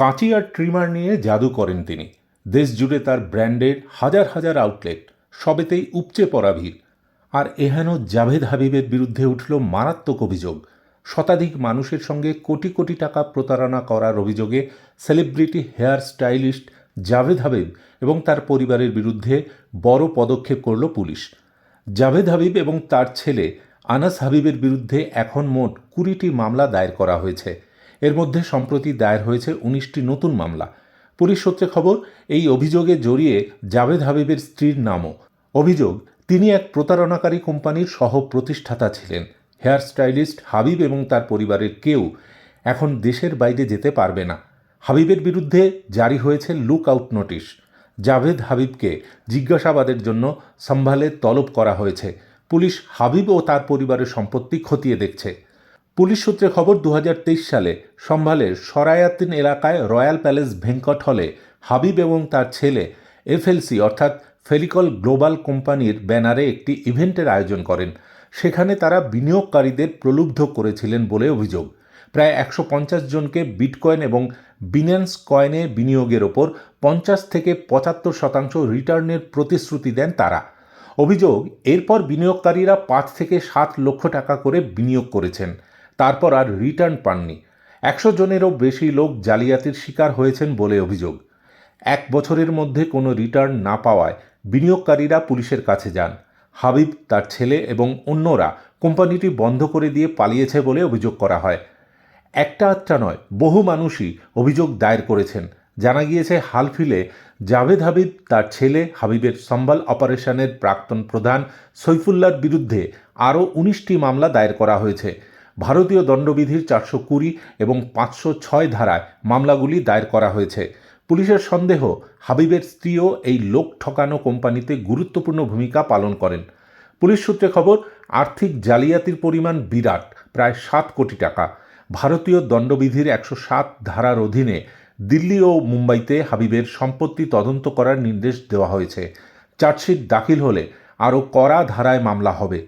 কাঁচি আর ট্রিমার নিয়ে জাদু করেন তিনি। দেশ জুড়ে তার ব্র্যান্ডের হাজার হাজার আউটলেট সবেতেই উপচে পড়া ভিড়। আর এহেন জাভেদ হাবিবের বিরুদ্ধে উঠল মারাত্মক অভিযোগ। শতাধিক মানুষের সঙ্গে কোটি কোটি টাকা প্রতারণা করার অভিযোগে celebrity hair stylist Javed Habib এবং তার পরিবারের বিরুদ্ধে বড় পদক্ষেপ করল পুলিশ। জাভেদ হাবিব এবং তার ছেলে আনাস হাবিবের বিরুদ্ধে এখন মোট কুড়িটি মামলা দায়ের করা হয়েছে। এর মধ্যে সম্প্রতি দায়ের হয়েছে উনিশটি নতুন মামলা। পুলিশ সূত্রে খবর, এই অভিযোগে জড়িয়ে জাভেদ হাবিবের স্ত্রীর নামও। অভিযোগ, তিনি এক প্রতারণাকারী কোম্পানির সহ প্রতিষ্ঠাতা ছিলেন। হেয়ার স্টাইলিস্ট হাবিব এবং তার পরিবারের কেউ এখন দেশের বাইরে যেতে পারবে না। হাবিবের বিরুদ্ধে জারি হয়েছে লুক আউট নোটিশ। জাভেদ হাবিবকে জিজ্ঞাসাবাদের জন্য সম্ভালে তলব করা হয়েছে। পুলিশ হাবিব ও তার পরিবারের সম্পত্তি খতিয়ে দেখছে। পুলিশ সূত্রে খবর দু হাজার তেইশ সালে সম্ভালের সরায়াতিন এলাকায় রয়্যাল প্যালেস ভেঙ্কট হলে হাবিব এবং তার ছেলে এফএলসি অর্থাৎ ফেলিকল গ্লোবাল কোম্পানির ব্যানারে একটি ইভেন্টের আয়োজন করেন। সেখানে তারা বিনিয়োগকারীদের প্রলুব্ধ করেছিলেন বলে অভিযোগ। প্রায় একশো পঞ্চাশ জনকে বিটকয়েন এবং বিন্যান্স কয়েনে বিনিয়োগের ওপর পঞ্চাশ থেকে পঁচাত্তর শতাংশ রিটার্নের প্রতিশ্রুতি দেন তারা। অভিযোগ, এরপর বিনিয়োগকারীরা পাঁচ থেকে সাত লক্ষ টাকা করে বিনিয়োগ করেছেন। তারপর আর রিটার্ন পাননি। একশো জনেরও বেশি লোক জালিয়াতির শিকার হয়েছেন বলে অভিযোগ। এক বছরের মধ্যে কোনো রিটার্ন না পাওয়ায় বিনিয়োগকারীরা পুলিশের কাছে যান। হাবিব, তার ছেলে এবং অন্যরা কোম্পানিটি বন্ধ করে দিয়ে পালিয়েছে বলে অভিযোগ করা হয়। একটা আটটা নয়, বহু মানুষই অভিযোগ দায়ের করেছেন। জানা গিয়েছে হালফিলে জাভেদ হাবিব, তার ছেলে হাবিবের সম্বাল অপারেশনের প্রাক্তন প্রধান সৈফুল্লার বিরুদ্ধে আরও উনিশটি মামলা দায়ের করা হয়েছে। ভারতীয় দণ্ডবিধির চারশো কুড়ি এবং পাঁচশো ছয় ধারায় মামলাগুলি দায়ের করা হয়েছে। পুলিশের সন্দেহ, হাবিবের স্ত্রীও এই লোক ঠকানো কোম্পানিতে গুরুত্বপূর্ণ ভূমিকা পালন করেন। পুলিশ সূত্রে খবর, আর্থিক জালিয়াতির পরিমাণ বিরাট, প্রায় সাত কোটি টাকা। ভারতীয় দণ্ডবিধির একশো সাত ধারার অধীনে দিল্লি ও মুম্বাইতে হাবিবের সম্পত্তি তদন্ত করার নির্দেশ দেওয়া হয়েছে। চার্জশিট দাখিল হলে আরও কড়া ধারায় মামলা হবে।